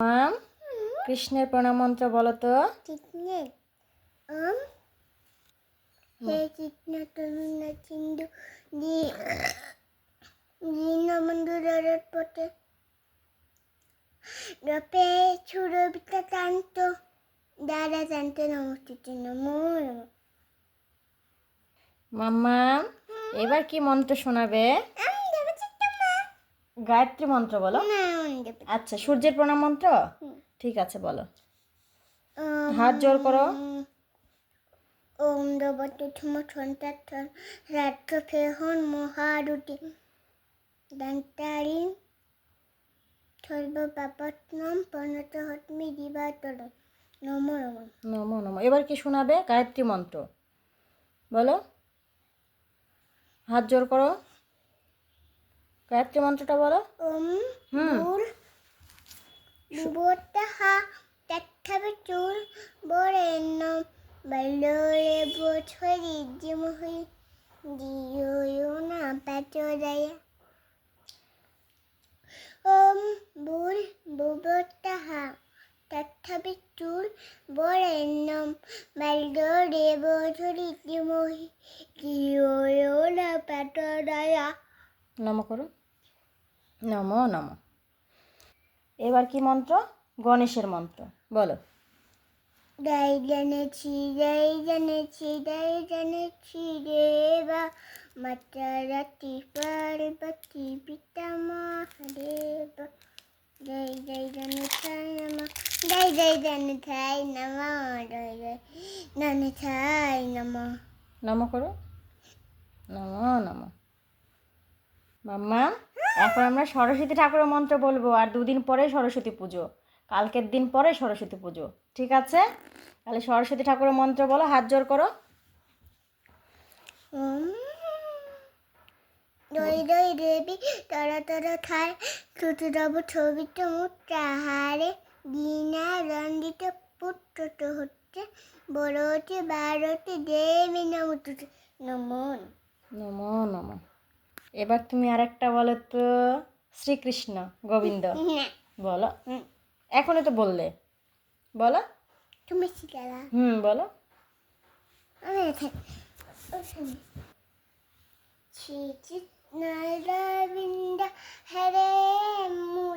মাম কৃষ্ণের প্রণাম মন্ত্র বলো তো। কৃষ্ণের ওম হে কৃষ্ণ তরুণ সিন্ধু দীনবন্ধু পথে। রপে সুরবিতা কান্ত দাদা কান্ত নমস্তুত নমো। নমঃ এবার কি মন্ত্র শোনাবে? আমি গায়ত্রী মন্ত্র বলো? আচ্ছা সূর্যের প্রণাম মন্ত্র? ঠিক আছে বলো। হাত জোর করো। ওম দেবতুঠম সন্তাথন রাত্র ফেহন মহারুটি দন্তারি সর্বপাপত্নম পণত হতমি দিবাতর নমো নমঃ। নমো নমো। এবার কি শোনাবে? গায়ত্রী মন্ত্র। বলো। হাত জোর করো। গায়ত্রী মন্ত্রটা বলো। হুম। বুবতাহা তথাপি চুল। বরেণ্য বল্লরে বছরি জিমহি দিয়ো না পাচরায়া। ওম ভুল বুবতাহা তথাপি চুল। বরেণ্য বল্লরে বছরি জিমহি দিয়ো না পাচরায়া। নম করো। নমো নম। এবার কি মন্ত্র? গণেশের মন্ত্র। বলো। দাই জেনেছি দাই জেনেছি দাই জেনেছি দেবা মাতা রাতি পার্বতী পিতা মহাদেব। জয় জয় জনথায় নম। জয় জয় জনথায় নম। জয় জয় জনথায় নম। নম করো। নমো নম। মাম্মা এখন আমরা সরস্বতী ঠাকুরের মন্ত্র বলব আর দুদিন পরে সরস্বতী পুজো। কালকের দিন পরে সরস্বতী পুজো ঠিক আছে? তাহলে সরস্বতী ঠাকুরের মন্ত্র বলো হাত জোর করো। দই দই দেবী তরা তরা খায় ছোট রব ছবিত মুত্রাহারে দিনা রঞ্জিত পুত্র হচ্ছে বড়টি বারোটি দেবী নমতুতে নমন নমো নম। এবার তুমি আর একটা বলো তো শ্রীকৃষ্ণ গোবিন্দ। বলো। এখনও এখনই তো বললে। বলো। তুমি হুম বলো। শ্রী রবিন্দ হরে মুরার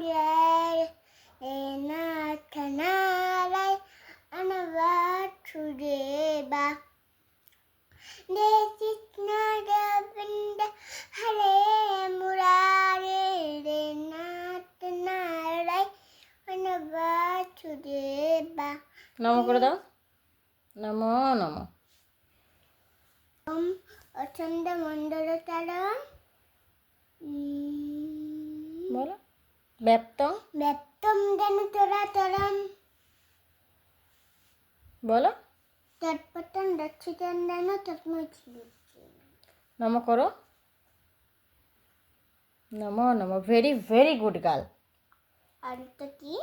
নম করে দাও। নমো নম। অচন্দ মণ্ডল তারম বলো। ব্যপ্ত। ব্যক্তম যেন তোরা তরম বলো। তৎপতন দক্ষিচন্দন তৎময় ছিল নম করো। নমো নম। ভেরি ভেরি গুড গার্ল আর তো কি?